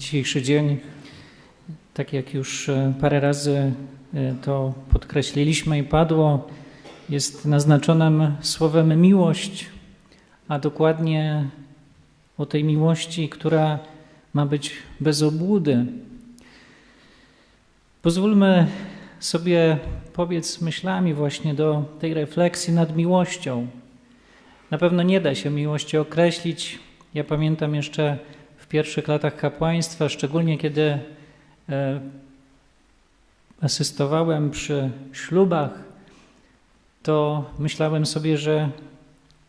Dzisiejszy dzień, tak jak już e, parę razy e, to podkreśliliśmy i padło, jest naznaczonym słowem miłość, a dokładnie o tej miłości, która ma być bez obłudy. Pozwólmy sobie powiedz myślami właśnie do tej refleksji nad miłością. Na pewno nie da się miłości określić. Ja pamiętam jeszcze pierwszych latach kapłaństwa, szczególnie kiedy e, asystowałem przy ślubach, to myślałem sobie, że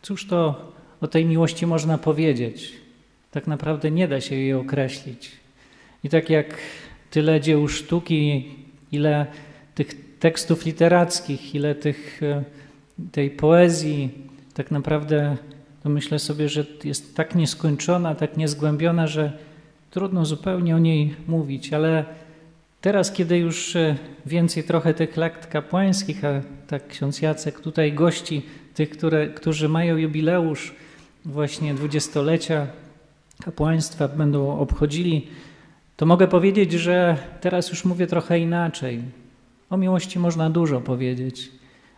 cóż to o tej miłości można powiedzieć. Tak naprawdę nie da się jej określić. I tak jak tyle dzieł sztuki, ile tych tekstów literackich, ile tych, e, tej poezji, tak naprawdę to myślę sobie, że jest tak nieskończona, tak niezgłębiona, że trudno zupełnie o niej mówić, ale teraz, kiedy już e, więcej trochę tych lakt kapłańskich, a tak ksiądz Jacek tutaj gości tych, które, którzy mają jubileusz właśnie dwudziestolecia kapłaństwa, będą obchodzili, to mogę powiedzieć, że teraz już mówię trochę inaczej. O miłości można dużo powiedzieć.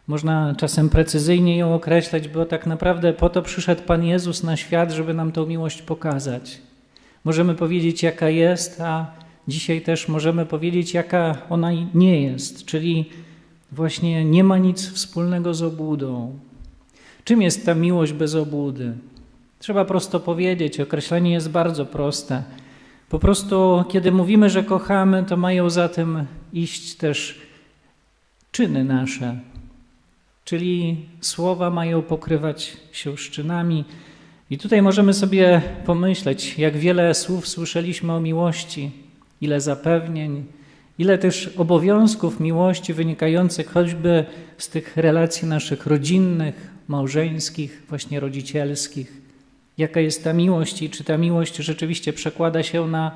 Można czasem precyzyjnie ją określać, bo tak naprawdę po to przyszedł Pan Jezus na świat, żeby nam tą miłość pokazać. Możemy powiedzieć, jaka jest, a dzisiaj też możemy powiedzieć, jaka ona nie jest, czyli właśnie nie ma nic wspólnego z obłudą. Czym jest ta miłość bez obłudy? Trzeba prosto powiedzieć, określenie jest bardzo proste. Po prostu, kiedy mówimy, że kochamy, to mają za tym iść też czyny nasze, czyli słowa mają pokrywać się szczynami. I tutaj możemy sobie pomyśleć, jak wiele słów słyszeliśmy o miłości, ile zapewnień, ile też obowiązków miłości wynikających choćby z tych relacji naszych rodzinnych, małżeńskich, właśnie rodzicielskich. Jaka jest ta miłość i czy ta miłość rzeczywiście przekłada się na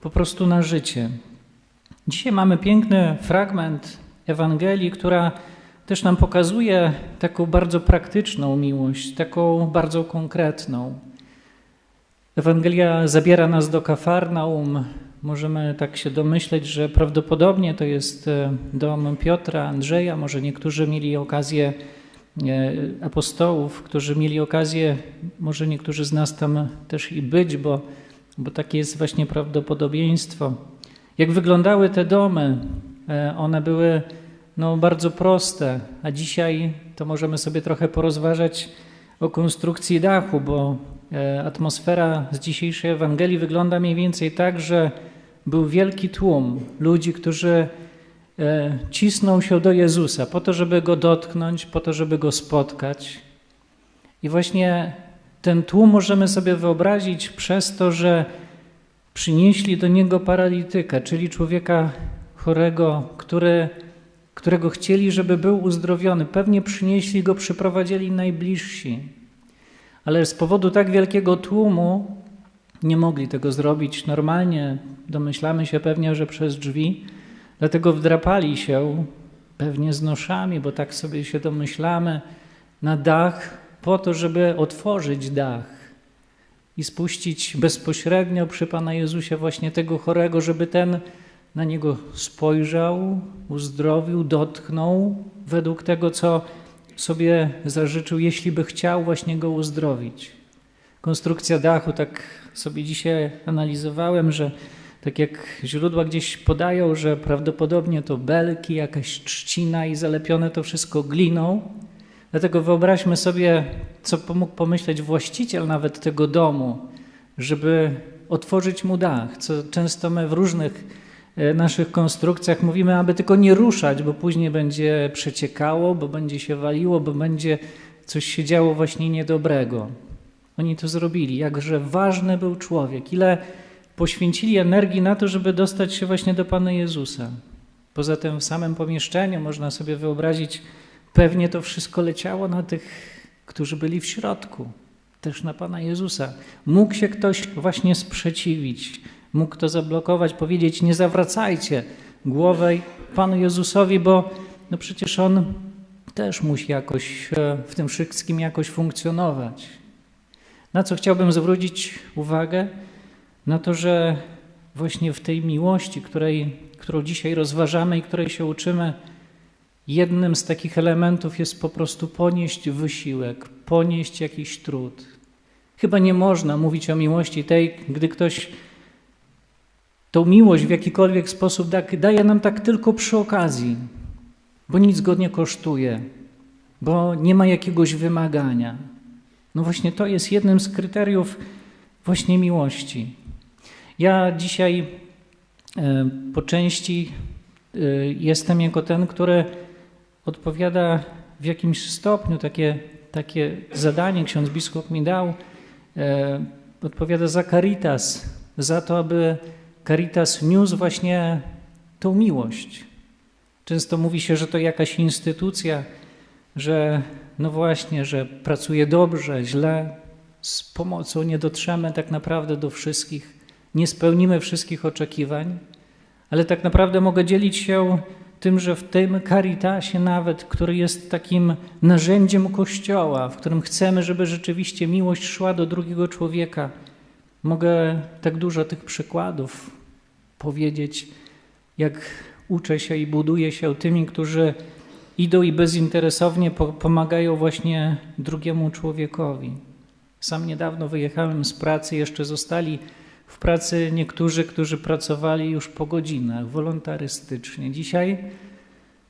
po prostu na życie. Dzisiaj mamy piękny fragment Ewangelii, która też nam pokazuje taką bardzo praktyczną miłość, taką bardzo konkretną. Ewangelia zabiera nas do Kafarnaum. Możemy tak się domyśleć, że prawdopodobnie to jest e, dom Piotra, Andrzeja. Może niektórzy mieli okazję, e, apostołów, którzy mieli okazję, może niektórzy z nas tam też i być, bo, bo takie jest właśnie prawdopodobieństwo. Jak wyglądały te domy? E, one były no, bardzo proste, a dzisiaj to możemy sobie trochę porozważać o konstrukcji dachu, bo e, atmosfera z dzisiejszej Ewangelii wygląda mniej więcej tak, że był wielki tłum ludzi, którzy e, cisną się do Jezusa po to, żeby go dotknąć, po to, żeby go spotkać. I właśnie ten tłum możemy sobie wyobrazić przez to, że przynieśli do niego paralityka, czyli człowieka chorego, który którego chcieli, żeby był uzdrowiony. Pewnie przynieśli go, przyprowadzili najbliżsi. Ale z powodu tak wielkiego tłumu nie mogli tego zrobić normalnie. Domyślamy się pewnie, że przez drzwi. Dlatego wdrapali się, pewnie z noszami, bo tak sobie się domyślamy, na dach po to, żeby otworzyć dach i spuścić bezpośrednio przy Pana Jezusie właśnie tego chorego, żeby ten na niego spojrzał, uzdrowił, dotknął według tego, co sobie zażyczył, jeśli by chciał właśnie go uzdrowić. Konstrukcja dachu, tak sobie dzisiaj analizowałem, że tak jak źródła gdzieś podają, że prawdopodobnie to belki, jakaś trzcina i zalepione to wszystko gliną. Dlatego wyobraźmy sobie, co mógł pomyśleć właściciel nawet tego domu, żeby otworzyć mu dach, co często my w różnych naszych konstrukcjach mówimy, aby tylko nie ruszać, bo później będzie przeciekało, bo będzie się waliło, bo będzie coś się działo właśnie niedobrego. Oni to zrobili. Jakże ważny był człowiek, ile poświęcili energii na to, żeby dostać się właśnie do Pana Jezusa. Poza tym w samym pomieszczeniu można sobie wyobrazić, pewnie to wszystko leciało na tych, którzy byli w środku, też na Pana Jezusa. Mógł się ktoś właśnie sprzeciwić mógł to zablokować, powiedzieć: Nie zawracajcie głowę Panu Jezusowi, bo no przecież On też musi jakoś e, w tym wszystkim jakoś funkcjonować. Na co chciałbym zwrócić uwagę? Na to, że właśnie w tej miłości, której, którą dzisiaj rozważamy i której się uczymy, jednym z takich elementów jest po prostu ponieść wysiłek, ponieść jakiś trud. Chyba nie można mówić o miłości tej, gdy ktoś tą miłość w jakikolwiek sposób daje nam tak tylko przy okazji, bo nic go nie kosztuje, bo nie ma jakiegoś wymagania. No właśnie to jest jednym z kryteriów właśnie miłości. Ja dzisiaj e, po części e, jestem jako ten, który odpowiada w jakimś stopniu takie, takie zadanie, ksiądz biskup mi dał, e, odpowiada za caritas, za to, aby caritas niósł właśnie tą miłość. Często mówi się, że to jakaś instytucja, że no właśnie, że pracuje dobrze, źle, z pomocą nie dotrzemy tak naprawdę do wszystkich, nie spełnimy wszystkich oczekiwań, ale tak naprawdę mogę dzielić się tym, że w tym karitasie nawet, który jest takim narzędziem Kościoła, w którym chcemy, żeby rzeczywiście miłość szła do drugiego człowieka, mogę tak dużo tych przykładów powiedzieć, jak uczę się i buduję się tymi, którzy idą i bezinteresownie pomagają właśnie drugiemu człowiekowi. Sam niedawno wyjechałem z pracy, jeszcze zostali w pracy niektórzy, którzy pracowali już po godzinach, wolontarystycznie. Dzisiaj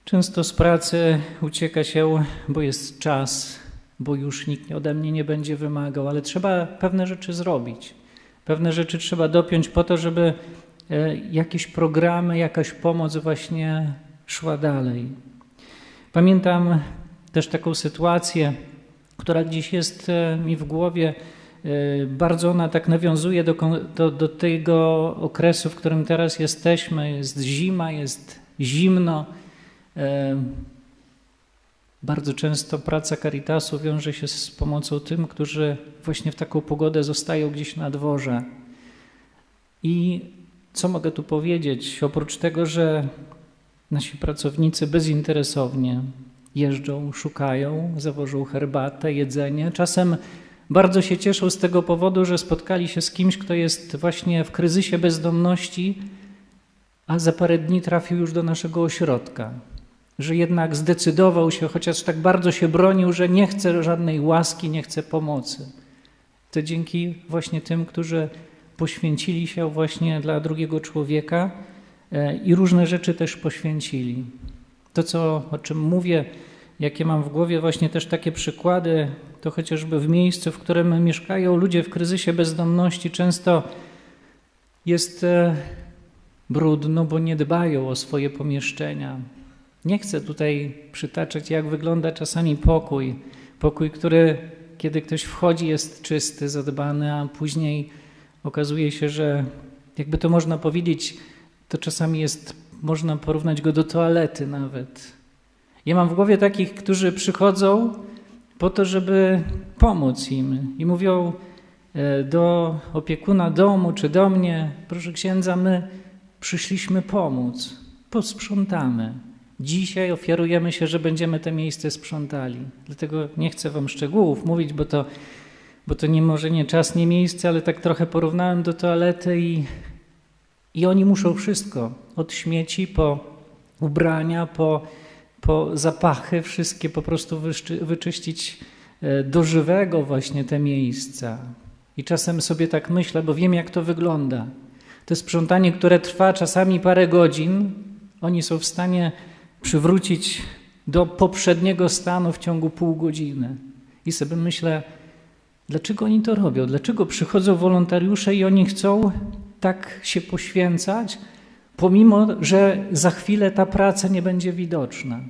często z pracy ucieka się, bo jest czas, bo już nikt ode mnie nie będzie wymagał, ale trzeba pewne rzeczy zrobić. Pewne rzeczy trzeba dopiąć po to, żeby e, jakieś programy, jakaś pomoc właśnie szła dalej. Pamiętam też taką sytuację, która gdzieś jest e, mi w głowie. E, bardzo ona tak nawiązuje do, do, do tego okresu, w którym teraz jesteśmy. Jest zima, jest zimno. Bardzo często praca Caritasu wiąże się z pomocą tym, którzy właśnie w taką pogodę zostają gdzieś na dworze. I co mogę tu powiedzieć? Oprócz tego, że nasi pracownicy bezinteresownie jeżdżą, szukają, zawożą herbatę, jedzenie. Czasem bardzo się cieszą z tego powodu, że spotkali się z kimś, kto jest właśnie w kryzysie bezdomności, a za parę dni trafił już do naszego ośrodka. Że jednak zdecydował się, chociaż tak bardzo się bronił, że nie chce żadnej łaski, nie chce pomocy. To dzięki właśnie tym, którzy poświęcili się właśnie dla drugiego człowieka e, i różne rzeczy też poświęcili. To, co, o czym mówię, jakie mam w głowie, właśnie też takie przykłady, to chociażby w miejscu, w którym mieszkają ludzie w kryzysie bezdomności, często jest e, brudno, bo nie dbają o swoje pomieszczenia. Nie chcę tutaj przytaczać, jak wygląda czasami pokój. Pokój, który, kiedy ktoś wchodzi, jest czysty, zadbany, a później okazuje się, że jakby to można powiedzieć, to czasami jest można porównać go do toalety nawet. Ja mam w głowie takich, którzy przychodzą po to, żeby pomóc im i mówią e, do opiekuna domu czy do mnie: Proszę księdza, my przyszliśmy pomóc, posprzątamy. Dzisiaj ofiarujemy się, że będziemy te miejsce sprzątali. Dlatego nie chcę Wam szczegółów mówić, bo to, bo to nie może nie czas, nie miejsce, ale tak trochę porównałem do toalety i i oni muszą wszystko, od śmieci po ubrania, po, po zapachy, wszystkie po prostu wyczyścić e, do żywego właśnie te miejsca. I czasem sobie tak myślę, bo wiem jak to wygląda. To sprzątanie, które trwa czasami parę godzin, oni są w stanie przywrócić do poprzedniego stanu w ciągu pół godziny. I sobie myślę, dlaczego oni to robią? Dlaczego przychodzą wolontariusze i oni chcą tak się poświęcać, pomimo że za chwilę ta praca nie będzie widoczna.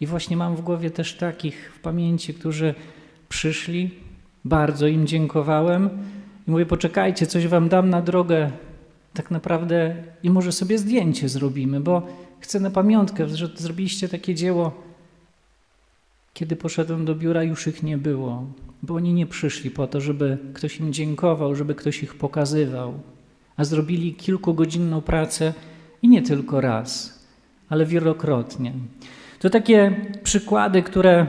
I właśnie mam w głowie też takich w pamięci, którzy przyszli, bardzo im dziękowałem i mówię: Poczekajcie, coś wam dam na drogę, tak naprawdę, i może sobie zdjęcie zrobimy, bo chcę na pamiątkę, że zrobiliście takie dzieło. Kiedy poszedłem do biura, już ich nie było, bo oni nie przyszli po to, żeby ktoś im dziękował, żeby ktoś ich pokazywał a zrobili kilkugodzinną pracę i nie tylko raz, ale wielokrotnie. To takie przykłady, które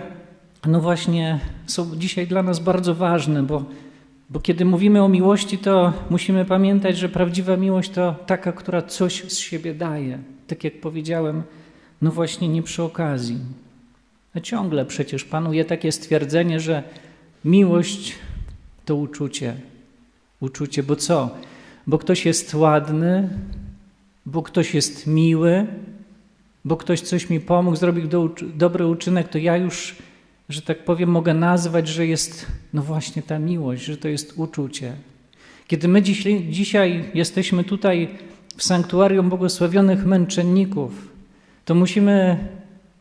no właśnie są dzisiaj dla nas bardzo ważne, bo Bo kiedy mówimy o miłości, to musimy pamiętać, że prawdziwa miłość to taka, która coś z siebie daje. Tak jak powiedziałem, no właśnie nie przy okazji. A ciągle przecież panuje takie stwierdzenie, że miłość to uczucie. Uczucie, bo co? Bo ktoś jest ładny, bo ktoś jest miły, bo ktoś coś mi pomógł, zrobił do, dobry uczynek, to ja już, że tak powiem, mogę nazwać, że jest no właśnie ta miłość, że to jest uczucie. Kiedy my dziś, dzisiaj jesteśmy tutaj w sanktuarium błogosławionych męczenników, to musimy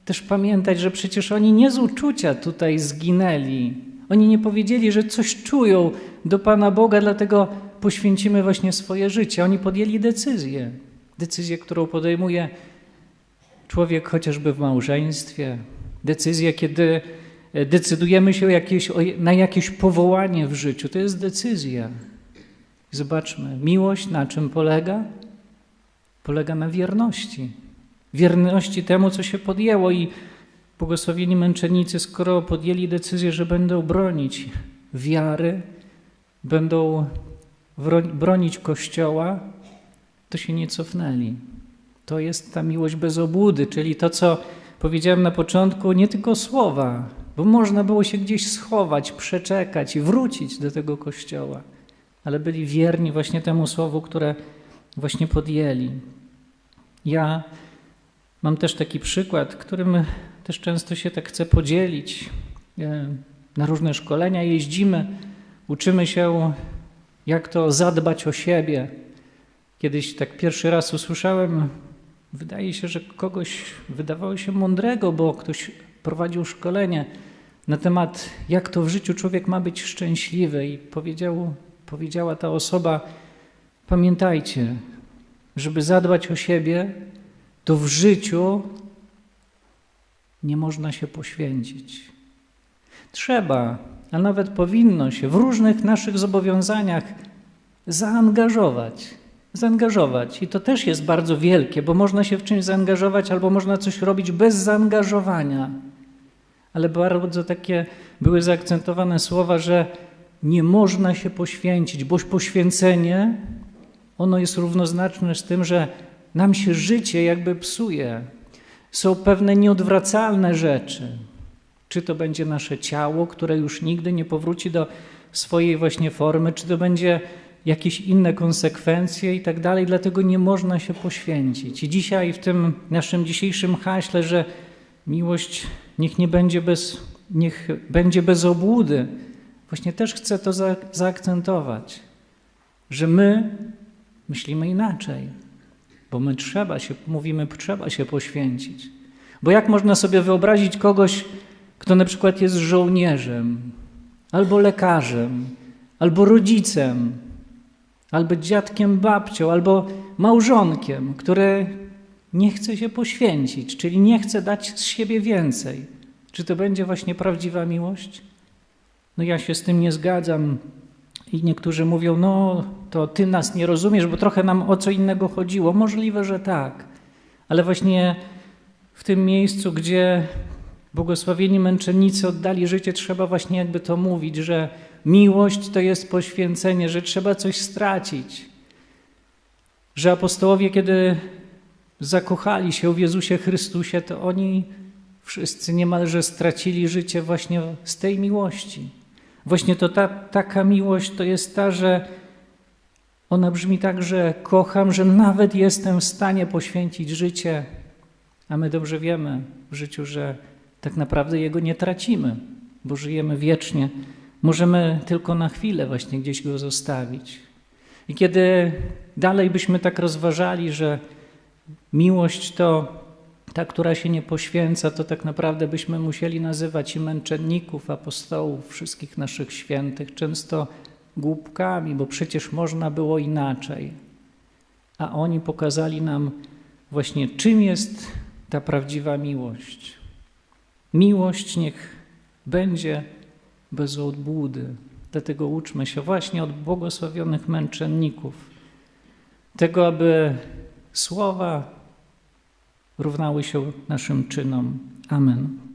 też pamiętać, że przecież oni nie z uczucia tutaj zginęli. Oni nie powiedzieli, że coś czują do Pana Boga, dlatego poświęcimy właśnie swoje życie. Oni podjęli decyzję. Decyzję, którą podejmuje człowiek chociażby w małżeństwie. Decyzję, kiedy decydujemy się jakieś, na jakieś powołanie w życiu. To jest decyzja. Zobaczmy, miłość na czym polega? Polega na wierności wierności temu, co się podjęło. I błogosławieni męczennicy, skoro podjęli decyzję, że będą bronić wiary, będą bronić Kościoła, to się nie cofnęli. To jest ta miłość bez obłudy, czyli to, co powiedziałem na początku, nie tylko słowa, bo można było się gdzieś schować, przeczekać i wrócić do tego Kościoła, ale byli wierni właśnie temu słowu, które właśnie podjęli. Ja Mam też taki przykład, którym też często się tak chcę podzielić. E, na różne szkolenia jeździmy, uczymy się, jak to zadbać o siebie. Kiedyś tak pierwszy raz usłyszałem, wydaje się, że kogoś wydawało się mądrego, bo ktoś prowadził szkolenie na temat, jak to w życiu człowiek ma być szczęśliwy, i powiedział, powiedziała ta osoba: Pamiętajcie, żeby zadbać o siebie, to w życiu nie można się poświęcić. Trzeba, a nawet powinno się w różnych naszych zobowiązaniach zaangażować. Zaangażować. I to też jest bardzo wielkie, bo można się w czymś zaangażować, albo można coś robić bez zaangażowania. Ale bardzo takie były zaakcentowane słowa, że nie można się poświęcić, bo poświęcenie ono jest równoznaczne z tym, że nam się życie jakby psuje. Są pewne nieodwracalne rzeczy. Czy to będzie nasze ciało, które już nigdy nie powróci do swojej właśnie formy, czy to będzie jakieś inne konsekwencje i tak dalej, dlatego nie można się poświęcić. I dzisiaj w tym naszym dzisiejszym haśle, że miłość niech nie będzie bez, niech będzie bez obłudy, właśnie też chcę to zaakcentować, że my myślimy inaczej. Bo my trzeba się, mówimy, trzeba się poświęcić. Bo jak można sobie wyobrazić kogoś, kto na przykład jest żołnierzem, albo lekarzem, albo rodzicem, albo dziadkiem, babcią, albo małżonkiem, który nie chce się poświęcić, czyli nie chce dać z siebie więcej. Czy to będzie właśnie prawdziwa miłość? No ja się z tym nie zgadzam. I niektórzy mówią, no to ty nas nie rozumiesz, bo trochę nam o co innego chodziło. Możliwe, że tak, ale właśnie w tym miejscu, gdzie błogosławieni męczennicy oddali życie, trzeba właśnie jakby to mówić, że miłość to jest poświęcenie, że trzeba coś stracić. Że apostołowie, kiedy zakochali się w Jezusie Chrystusie, to oni wszyscy niemalże stracili życie właśnie z tej miłości. Właśnie to ta, taka miłość to jest ta, że ona brzmi tak, że kocham, że nawet jestem w stanie poświęcić życie, a my dobrze wiemy w życiu, że tak naprawdę jego nie tracimy, bo żyjemy wiecznie. Możemy tylko na chwilę właśnie gdzieś go zostawić. I kiedy dalej byśmy tak rozważali, że miłość to ta, która się nie poświęca, to tak naprawdę byśmy musieli nazywać i męczenników, apostołów, wszystkich naszych świętych, często głupkami, bo przecież można było inaczej. A oni pokazali nam właśnie, czym jest ta prawdziwa miłość. Miłość niech będzie bez odbłudy. Dlatego uczmy się właśnie od błogosławionych męczenników, tego, aby słowa równały się naszym czynom. Amen.